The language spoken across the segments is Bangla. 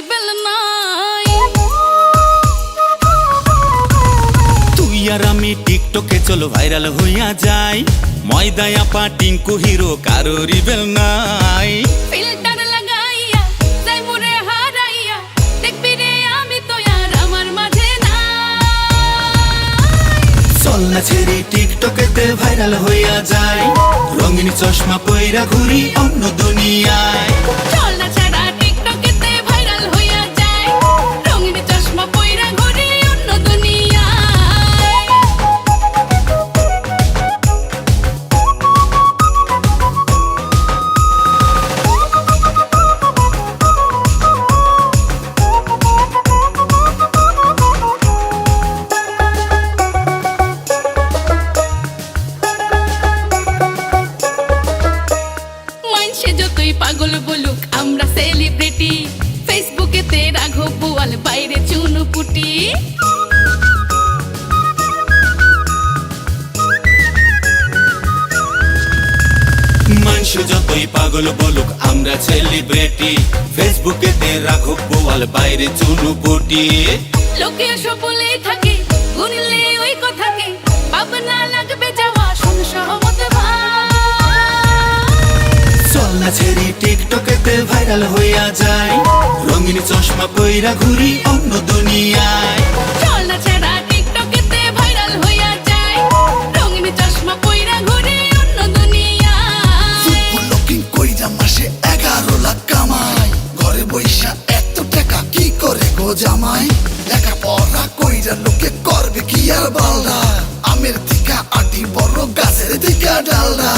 নাই। তুই আর আমি টিকটকে চলো ভাইরাল হইয়া যাই। ময়দায় আপা টিঙ্কু হিরো কারও রিবেল নাই। ফিল্টার লাগাইয়া যাই মুরে হারাইয়া দেখবি রে আমি তো আর আমার মাঝে না চল না ছেড়ে টিকটকেতে ভাইরাল হইয়া যাই। রঙিন চশমা পইরা ঘুরি অন্য দুনিয়ায়। চল না বাইরে চুনুপুটি মানুষ যতই পাগল বলুক আমরা সেলিব্রিটি ফেসবুকেতে রাখো বোয়াল বাইরে চুনু পুটি লোকে সবলেই থাকে গুনলে ওই কথাকে ভাবনা লাগবে যাওয়া শোন সহমত চল না ছেড়ে টিকটকেতে ভাইরাল হইয়া যায় রঙিন চশমা পইরা ঘুরি অন্য দুনিয়ায়। চল না ছাড়া টিকটকেতে ভাইরাল হইয়া যায় রঙিন চশমা পইরা ঘুরে অন্য দুনিয়ায়। ফুটবল লকিং কইরা মাসে এগারো লাখ কামাই। ঘরে বইসা এত টাকা কি করে গো জামাই? লেখা পড়া কইরা লোকে করবে কি আর বালদা? আমের দিকা আটি বড় গাছের দিকা ডালদা।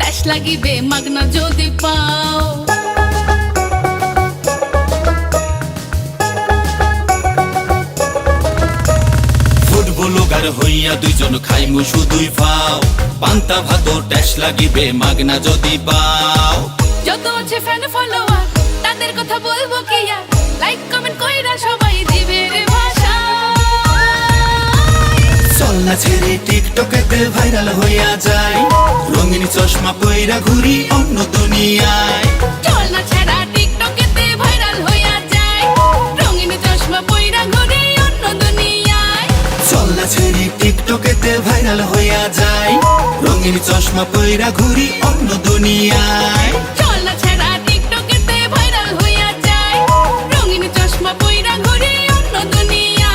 টাস লাগিবে মাগনা যদি পাও। হইয়া দুইজন খাইমু শুধুই পাও পান্তা ভাত ট্যাশ লাগিবে মাগনা যদি পাও। যত আছে ফ্যান ফলোয়ার তাদের কথা বলব কি আর? লাইক কমেন্ট কইরা সবাই দিবে রে ভাষা। চল না ছেড়ে টিকটকেতে ভাইরাল হইয়া যায় রঙিন চশমা পইরা ঘুরি অন্য দুনিয়ায়। চল ছাড়া টিকটকেতে ভাইরাল হইয়া যায় রঙিন চশমা পইরা ঘুরে অন্য দুনিয়ায়।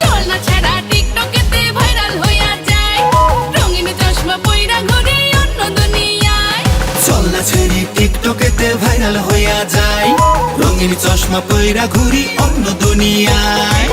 চল ছাড়া টিকটকেতে ভাইরাল হইয়া যায় রঙিন চশমা পইরা ঘুরে অন্য দুনিয়ায়। চল না টিকটকেতে ভাইরাল হইয়া যায় রঙিন চশমা পইরা ঘুরি অন্য দুনিয়ায়।